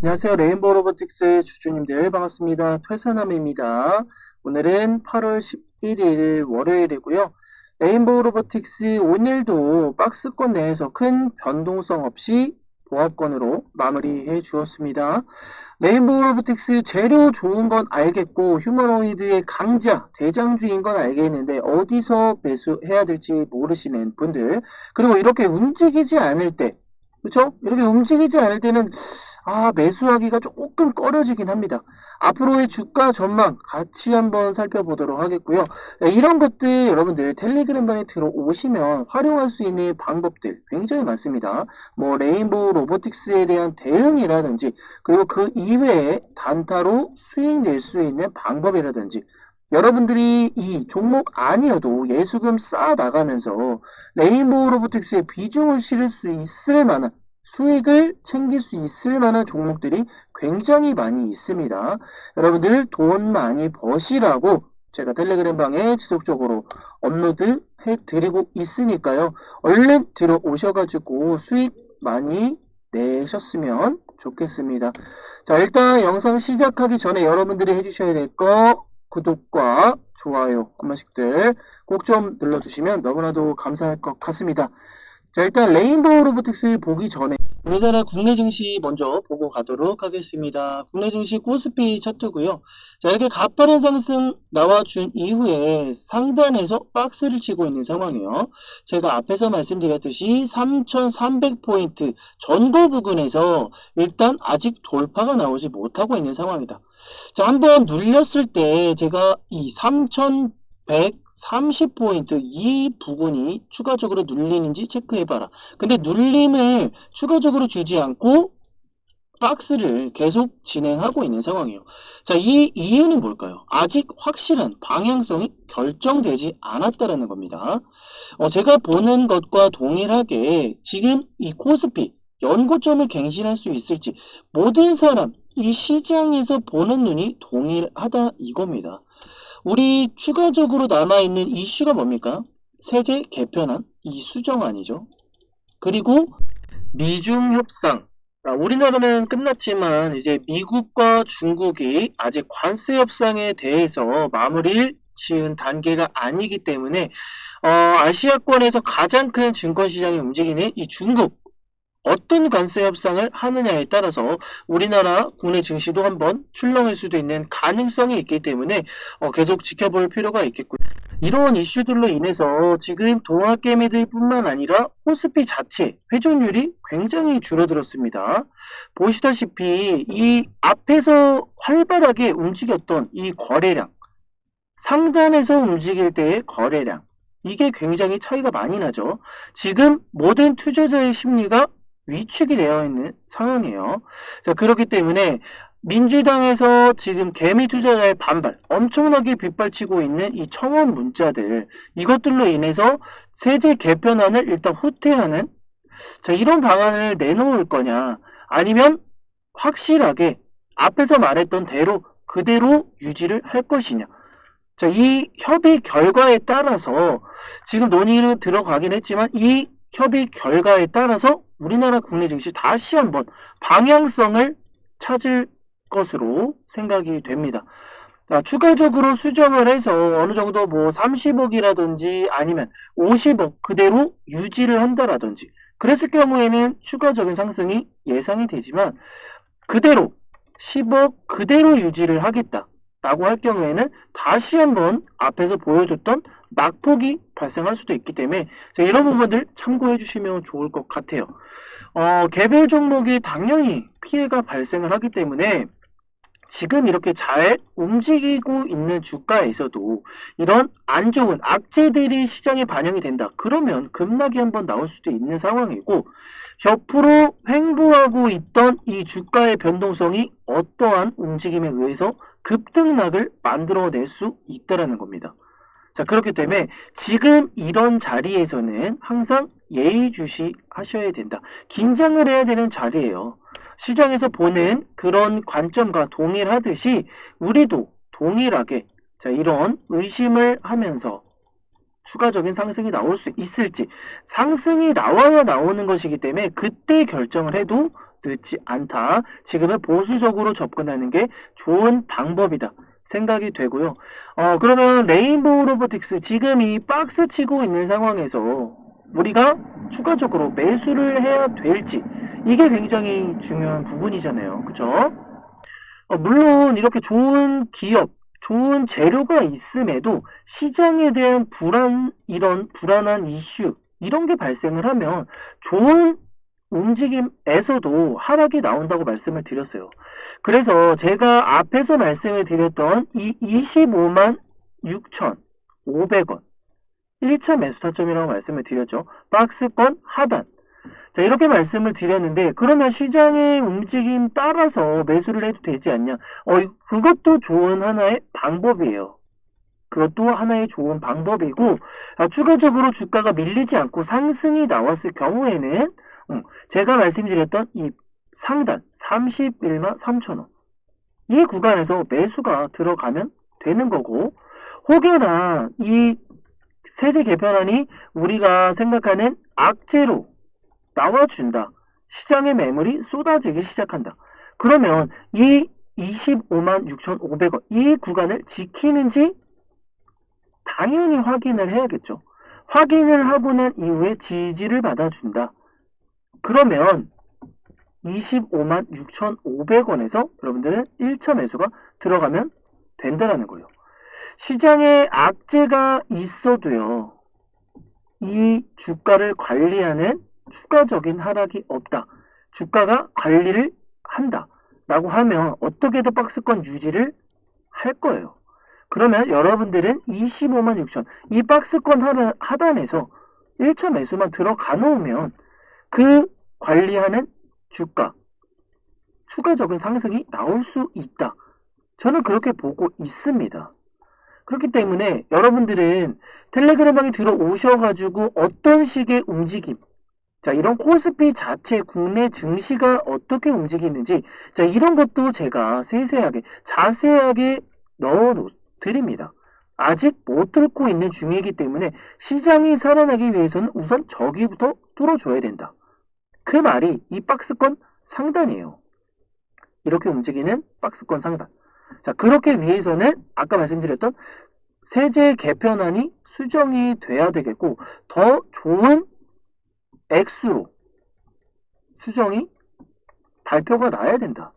안녕하세요. 레인보우 로보틱스 주주님들 반갑습니다. 퇴사남입니다. 오늘은 8월 11일 월요일이고요. 레인보우 로보틱스 오늘도 박스권 내에서 큰 변동성 없이 보합권으로 마무리해 주었습니다. 레인보우 로보틱스 재료 좋은 건 알겠고 휴머노이드의 강자, 대장주인 건 알겠는데 어디서 매수해야 될지 모르시는 분들 그리고 이렇게 움직이지 않을 때 그렇죠? 이렇게 움직이지 않을 때는 아 매수하기가 조금 꺼려지긴 합니다. 앞으로의 주가 전망 같이 한번 살펴보도록 하겠고요. 네, 이런 것들 여러분들 텔레그램방에 들어오시면 활용할 수 있는 방법들 굉장히 많습니다. 뭐 레인보우 로보틱스에 대한 대응이라든지 그리고 그 이외에 단타로 수익 낼 수 있는 방법이라든지 여러분들이 이 종목 아니어도 예수금 쌓아 나가면서 레인보우 로보틱스의 비중을 실을 수 있을 만한 수익을 챙길 수 있을 만한 종목들이 굉장히 많이 있습니다. 여러분들 돈 많이 버시라고 제가 텔레그램 방에 지속적으로 업로드 해드리고 있으니까요. 얼른 들어오셔가지고 수익 많이 내셨으면 좋겠습니다. 자, 일단 영상 시작하기 전에 여러분들이 해주셔야 될 거 구독과 좋아요 한 번씩들 꼭 좀 눌러주시면 너무나도 감사할 것 같습니다. 자, 일단 레인보우 로보틱스 보기 전에 우리나라 국내 증시 먼저 보고 가도록 하겠습니다. 국내 증시 코스피 차트고요. 자, 이렇게 가파른 상승 나와준 이후에 상단에서 박스를 치고 있는 상황이에요. 제가 앞에서 말씀드렸듯이 3,300포인트 전고 부근에서 일단 아직 돌파가 나오지 못하고 있는 상황이다. 자, 한번 눌렸을 때 제가 이 3,130포인트 이 부분이 추가적으로 눌리는지 체크해봐라. 근데 눌림을 추가적으로 주지 않고 박스를 계속 진행하고 있는 상황이에요. 자, 이 이유는 뭘까요? 아직 확실한 방향성이 결정되지 않았다라는 겁니다. 어, 제가 보는 것과 동일하게 지금 이 코스피 연고점을 갱신할 수 있을지 모든 사람 이 시장에서 보는 눈이 동일하다 이겁니다. 우리 추가적으로 남아있는 이슈가 뭡니까? 세제 개편안 이 수정안이죠. 그리고 미중 협상 아, 우리나라는 끝났지만 이제 미국과 중국이 아직 관세 협상에 대해서 마무리를 지은 단계가 아니기 때문에 어, 아시아권에서 가장 큰 증권 시장이 움직이는 이 중국 어떤 관세 협상을 하느냐에 따라서 우리나라 국내 증시도 한번 출렁일 수도 있는 가능성이 있기 때문에 어, 계속 지켜볼 필요가 있겠고요. 이런 이슈들로 인해서 지금 동학개미들 뿐만 아니라 코스피 자체 회전율이 굉장히 줄어들었습니다. 보시다시피 이 앞에서 활발하게 움직였던 이 거래량 상단에서 움직일 때의 거래량 이게 굉장히 차이가 많이 나죠. 지금 모든 투자자의 심리가 위축이 되어 있는 상황이에요. 자, 그렇기 때문에 민주당에서 지금 개미 투자자의 반발, 엄청나게 빗발치고 있는 이 청원 문자들, 이것들로 인해서 세제 개편안을 일단 후퇴하는, 자, 이런 방안을 내놓을 거냐, 아니면 확실하게 앞에서 말했던 대로 그대로 유지를 할 것이냐. 자, 이 협의 결과에 따라서 지금 논의를 들어가긴 했지만 이 협의 결과에 따라서 우리나라 국내 증시 다시 한번 방향성을 찾을 것으로 생각이 됩니다. 자, 추가적으로 수정을 해서 어느 정도 뭐 30억이라든지 아니면 50억 그대로 유지를 한다라든지 그랬을 경우에는 추가적인 상승이 예상이 되지만 그대로 10억 그대로 유지를 하겠다. 라고 할 경우에는 다시 한번 앞에서 보여줬던 낙폭이 발생할 수도 있기 때문에 이런 부분들 참고해 주시면 좋을 것 같아요. 어, 개별 종목이 당연히 피해가 발생을 하기 때문에 지금 이렇게 잘 움직이고 있는 주가에서도 이런 안 좋은 악재들이 시장에 반영이 된다. 그러면 급락이 한번 나올 수도 있는 상황이고 옆으로 횡보하고 있던 이 주가의 변동성이 어떠한 움직임에 의해서 급등락을 만들어낼 수 있다라는 겁니다. 자, 그렇기 때문에 지금 이런 자리에서는 항상 예의주시 하셔야 된다. 긴장을 해야 되는 자리예요. 시장에서 보는 그런 관점과 동일하듯이 우리도 동일하게 자, 이런 의심을 하면서 추가적인 상승이 나올 수 있을지 상승이 나와야 나오는 것이기 때문에 그때 결정을 해도 늦지 않다. 지금은 보수적으로 접근하는 게 좋은 방법이다. 생각이 되고요. 어, 그러면 레인보우 로보틱스 지금 이 박스 치고 있는 상황에서 우리가 추가적으로 매수를 해야 될지 이게 굉장히 중요한 부분이잖아요. 그쵸? 어, 물론 이렇게 좋은 기업, 좋은 재료가 있음에도 시장에 대한 불안, 이런 불안한 이슈, 이런 게 발생을 하면 좋은 움직임에서도 하락이 나온다고 말씀을 드렸어요. 그래서 제가 앞에서 말씀을 드렸던 이 25만 6,500원 1차 매수 타점이라고 말씀을 드렸죠. 박스권 하단. 자, 이렇게 말씀을 드렸는데, 그러면 시장의 움직임 따라서 매수를 해도 되지 않냐? 어, 그것도 좋은 하나의 방법이에요. 그것도 하나의 좋은 방법이고, 아, 추가적으로 주가가 밀리지 않고 상승이 나왔을 경우에는, 음, 제가 말씀드렸던 이 상단, 31만 3천원. 이 구간에서 매수가 들어가면 되는 거고, 혹여나 이 세제 개편안이 우리가 생각하는 악재로 나와준다. 시장의 매물이 쏟아지기 시작한다. 그러면 이 25만 6,500원 이 구간을 지키는지 당연히 확인을 해야겠죠. 확인을 하고 난 이후에 지지를 받아준다. 그러면 25만 6,500원에서 여러분들은 1차 매수가 들어가면 된다라는 거예요. 시장에 악재가 있어도요. 이 주가를 관리하는 추가적인 하락이 없다. 주가가 관리를 한다. 라고 하면 어떻게든 박스권 유지를 할 거예요. 그러면 여러분들은 25만 6천 이 박스권 하단, 하단에서 1차 매수만 들어가 놓으면 그 관리하는 주가 추가적인 상승이 나올 수 있다. 저는 그렇게 보고 있습니다. 그렇기 때문에 여러분들은 텔레그램방에 들어오셔가지고 어떤 식의 움직임, 자, 이런 코스피 자체 국내 증시가 어떻게 움직이는지, 자, 이런 것도 제가 세세하게, 자세하게 넣어 드립니다. 아직 못 뚫고 있는 중이기 때문에 시장이 살아나기 위해서는 우선 저기부터 뚫어줘야 된다. 그 말이 이 박스권 상단이에요. 이렇게 움직이는 박스권 상단. 자, 그렇게 위해서는 아까 말씀드렸던 세제 개편안이 수정이 돼야 되겠고 더 좋은 액수로 수정이 발표가 나야 된다.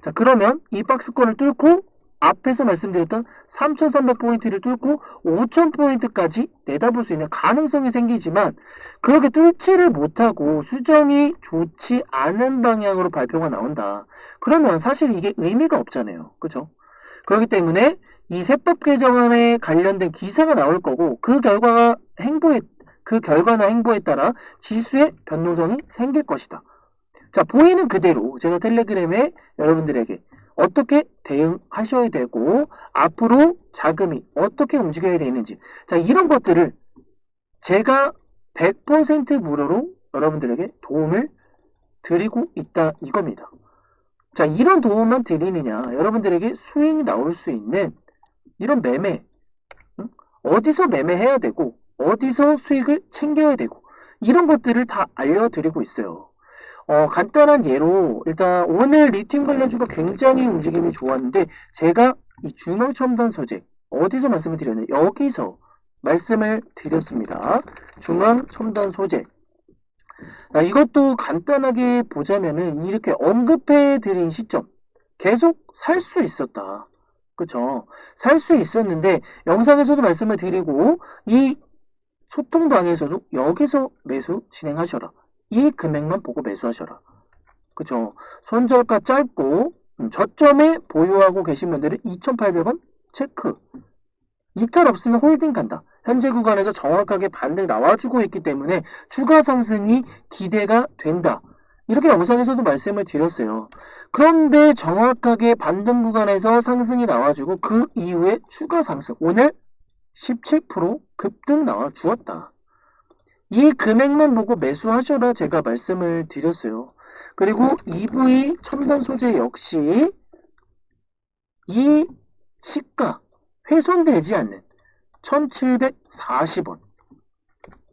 자, 그러면 이 박스권을 뚫고 앞에서 말씀드렸던 3,300포인트를 뚫고 5,000포인트까지 내다볼 수 있는 가능성이 생기지만 그렇게 뚫지를 못하고 수정이 좋지 않은 방향으로 발표가 나온다. 그러면 사실 이게 의미가 없잖아요. 그죠? 그렇기 때문에 이 세법 개정안에 관련된 기사가 나올 거고 그 결과가 행보에 그 결과나 행보에 따라 지수의 변동성이 생길 것이다. 자, 보이는 그대로 제가 텔레그램에 여러분들에게 어떻게 대응하셔야 되고 앞으로 자금이 어떻게 움직여야 되는지 자, 이런 것들을 제가 100% 무료로 여러분들에게 도움을 드리고 있다 이겁니다. 자, 이런 도움만 드리느냐 여러분들에게 수익이 나올 수 있는 이런 매매 응? 어디서 매매해야 되고 어디서 수익을 챙겨야 되고 이런 것들을 다 알려드리고 있어요. 어, 간단한 예로 일단 오늘 리튬 관련주가 굉장히 움직임이 좋았는데 제가 이 중앙 첨단 소재 어디서 말씀을 드렸나요? 여기서 말씀을 드렸습니다. 중앙 첨단 소재 아, 이것도 간단하게 보자면은 이렇게 언급해 드린 시점 계속 살 수 있었다. 그쵸? 살 수 있었는데 영상에서도 말씀을 드리고 이 소통방에서도 여기서 매수 진행하셔라. 이 금액만 보고 매수하셔라. 그쵸? 손절가 짧고 음, 저점에 보유하고 계신 분들은 2,800원 체크. 이탈 없으면 홀딩 간다. 현재 구간에서 정확하게 반등 나와주고 있기 때문에 추가 상승이 기대가 된다. 이렇게 영상에서도 말씀을 드렸어요. 그런데 정확하게 반등 구간에서 상승이 나와주고 그 이후에 추가 상승. 오늘 17% 급등 나와 주었다. 이 금액만 보고 매수하셔라 제가 말씀을 드렸어요. 그리고 EV 첨단 소재 역시 이 시가 훼손되지 않는 1740원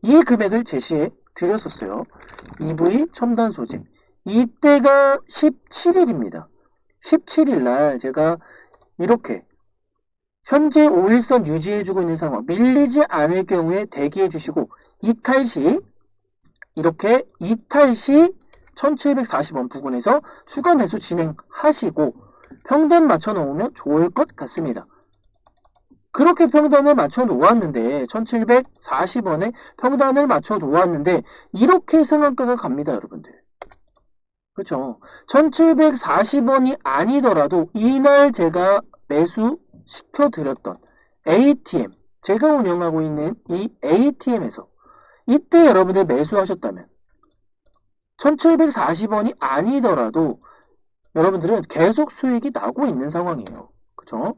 이 금액을 제시해 드렸었어요. EV 첨단 소재 이때가 17일입니다. 17일 날 제가 이렇게 현재 5일선 유지해주고 있는 상황 밀리지 않을 경우에 대기해 주시고 이탈 시 이렇게 이탈 시 1740원 부근에서 추가 매수 진행하시고 평단 맞춰 놓으면 좋을 것 같습니다. 그렇게 평단을 맞춰 놓았는데 1740원에 평단을 맞춰 놓았는데 이렇게 상한가가 갑니다 여러분들 그쵸 1740원이 아니더라도 이날 제가 매수 시켜 드렸던 ATM 제가 운영하고 있는 이 ATM에서 이때 여러분들 매수하셨다면 1740원이 아니더라도 여러분들은 계속 수익이 나고 있는 상황이에요 그쵸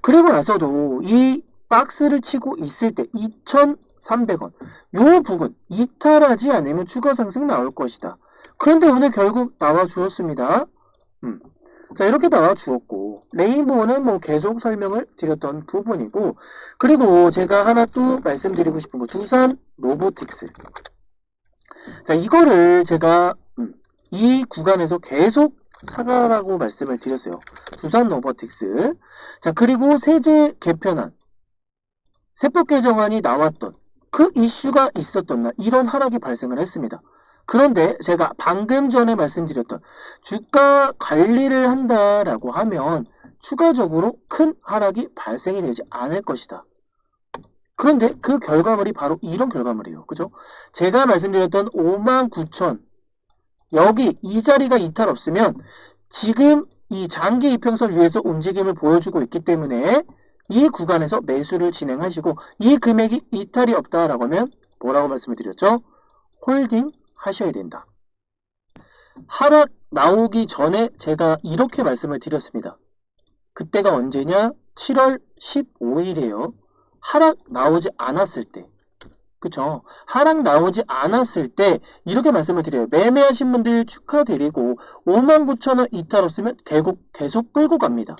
그리고 나서도 이 박스를 치고 있을 때 2,300원 요 부분 이탈하지 않으면 추가 상승 나올 것이다. 그런데 오늘 결국 나와 주었습니다. 음. 자 이렇게 나와 주었고 레인보우는 뭐 계속 설명을 드렸던 부분이고 그리고 제가 하나 또 말씀드리고 싶은 거 두산 로보틱스 자 이거를 제가 음, 이 구간에서 계속 사과라고 말씀을 드렸어요. 두산 로보틱스. 자, 그리고 세제 개편안, 세법 개정안이 나왔던 그 이슈가 있었던 날 이런 하락이 발생을 했습니다. 그런데 제가 방금 전에 말씀드렸던 주가 관리를 한다라고 하면 추가적으로 큰 하락이 발생이 되지 않을 것이다. 그런데 그 결과물이 바로 이런 결과물이에요. 그죠? 제가 말씀드렸던 59,000 여기 이 자리가 이탈 없으면 지금 이 장기 이평선 위에서 움직임을 보여주고 있기 때문에 이 구간에서 매수를 진행하시고 이 금액이 이탈이 없다라고 하면 뭐라고 말씀을 드렸죠? 홀딩 하셔야 된다. 하락 나오기 전에 제가 이렇게 말씀을 드렸습니다. 그때가 언제냐? 7월 15일이에요. 하락 나오지 않았을 때 그쵸? 하락 나오지 않았을 때 이렇게 말씀을 드려요. 매매하신 분들 축하드리고 59,000원 이탈 없으면 계속, 계속 끌고 갑니다.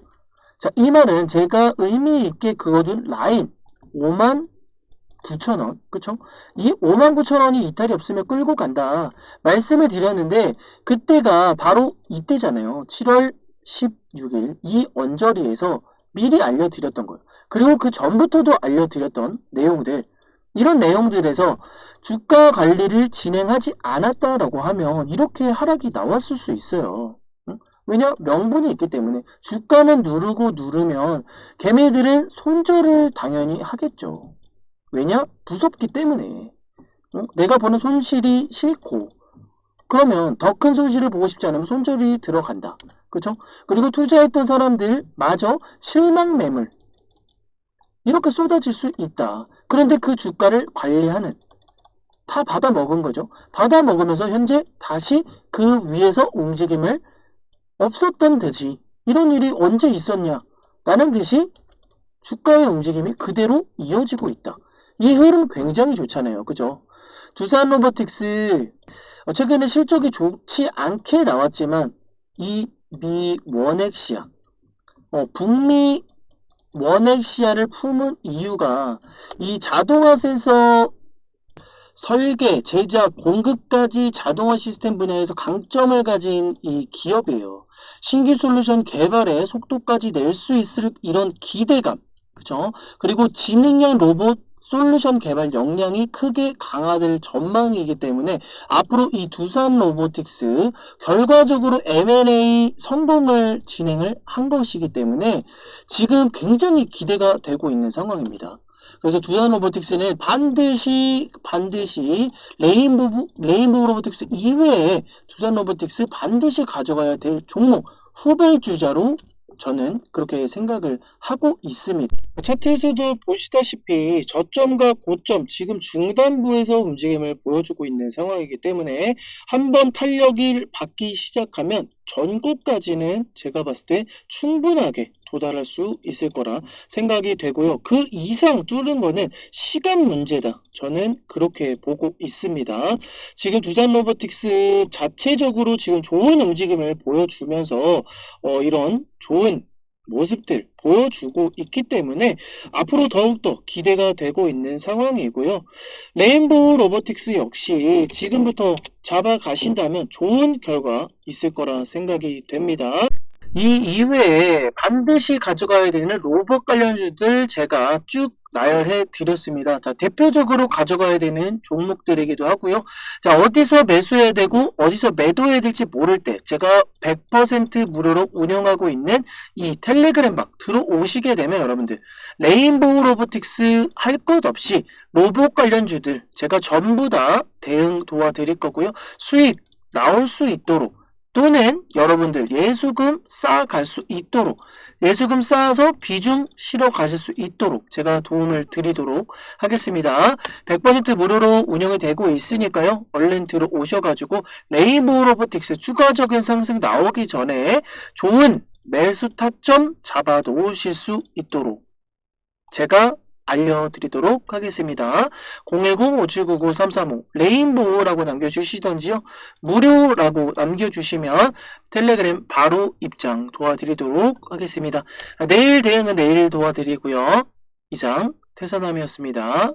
자, 이 말은 제가 의미 있게 그어둔 라인 59,000원 그쵸? 이 59,000원이 이탈이 없으면 끌고 간다 말씀을 드렸는데 그때가 바로 이때잖아요. 7월 16일 이 언저리에서 미리 알려드렸던 거예요. 그리고 그 전부터도 알려드렸던 내용들 이런 내용들에서 주가 관리를 진행하지 않았다라고 하면 이렇게 하락이 나왔을 수 있어요. 왜냐? 명분이 있기 때문에 주가는 누르고 누르면 개미들은 손절을 당연히 하겠죠. 왜냐? 무섭기 때문에 내가 보는 손실이 싫고 그러면 더 큰 손실을 보고 싶지 않으면 손절이 들어간다. 그렇죠? 그리고 투자했던 사람들 마저 실망 매물 이렇게 쏟아질 수 있다. 그런데 그 주가를 관리하는 다 받아 먹은 거죠. 받아 먹으면서 현재 다시 그 위에서 움직임을 없었던 듯이 이런 일이 언제 있었냐 라는 듯이 주가의 움직임이 그대로 이어지고 있다. 이 흐름 굉장히 좋잖아요. 그죠? 두산 로보틱스 최근에 실적이 좋지 않게 나왔지만 이 미 원액시아 어, 북미 원액 시야를 품은 이유가 이 자동화 센서 설계, 제작, 공급까지 자동화 시스템 분야에서 강점을 가진 이 기업이에요. 신규 솔루션 개발에 속도까지 낼 수 있을 이런 기대감, 그죠? 그리고 지능형 로봇 솔루션 개발 역량이 크게 강화될 전망이기 때문에 앞으로 이 두산 로보틱스 결과적으로 M&A 성공을 진행을 한 것이기 때문에 지금 굉장히 기대가 되고 있는 상황입니다. 그래서 두산 로보틱스는 반드시 반드시 레인보우 레인보우 로보틱스 이외에 두산 로보틱스 반드시 가져가야 될 종목 후발 주자로 저는 그렇게 생각을 하고 있습니다. 차트에서도 보시다시피 저점과 고점 지금 중단부에서 움직임을 보여주고 있는 상황이기 때문에 한번 탄력이 받기 시작하면 전고까지는 제가 봤을 때 충분하게 도달할 수 있을 거라 생각이 되고요. 그 이상 뚫는 거는 시간 문제다. 저는 그렇게 보고 있습니다. 지금 두산 로보틱스 자체적으로 지금 좋은 움직임을 보여주면서 어, 이런 좋은 모습들 보여주고 있기 때문에 앞으로 더욱더 기대가 되고 있는 상황이고요. 레인보우 로보틱스 역시 지금부터 잡아가신다면 좋은 결과 있을 거라 생각이 됩니다. 이 이외에 반드시 가져가야 되는 로봇 관련주들 제가 쭉 나열해 드렸습니다. 자, 대표적으로 가져가야 되는 종목들이기도 하고요. 자, 어디서 매수해야 되고 어디서 매도해야 될지 모를 때 제가 100% 무료로 운영하고 있는 이 텔레그램방 들어오시게 되면 여러분들 레인보우 로보틱스 할 것 없이 로봇 관련주들 제가 전부 다 대응 도와드릴 거고요. 수익 나올 수 있도록 또는 여러분들 예수금 쌓아갈 수 있도록 예수금 쌓아서 비중 실어 가실 수 있도록 제가 도움을 드리도록 하겠습니다. 100% 무료로 운영이 되고 있으니까요. 얼른 들어오셔가지고 레인보우 로보틱스 추가적인 상승 나오기 전에 좋은 매수 타점 잡아 놓으실 수 있도록 제가 알려드리도록 하겠습니다. 010-5799-335 레인보우라고 남겨주시던지요. 무료라고 남겨주시면 텔레그램 바로 입장 도와드리도록 하겠습니다. 내일 대응은 내일 도와드리고요. 이상 태선함이었습니다.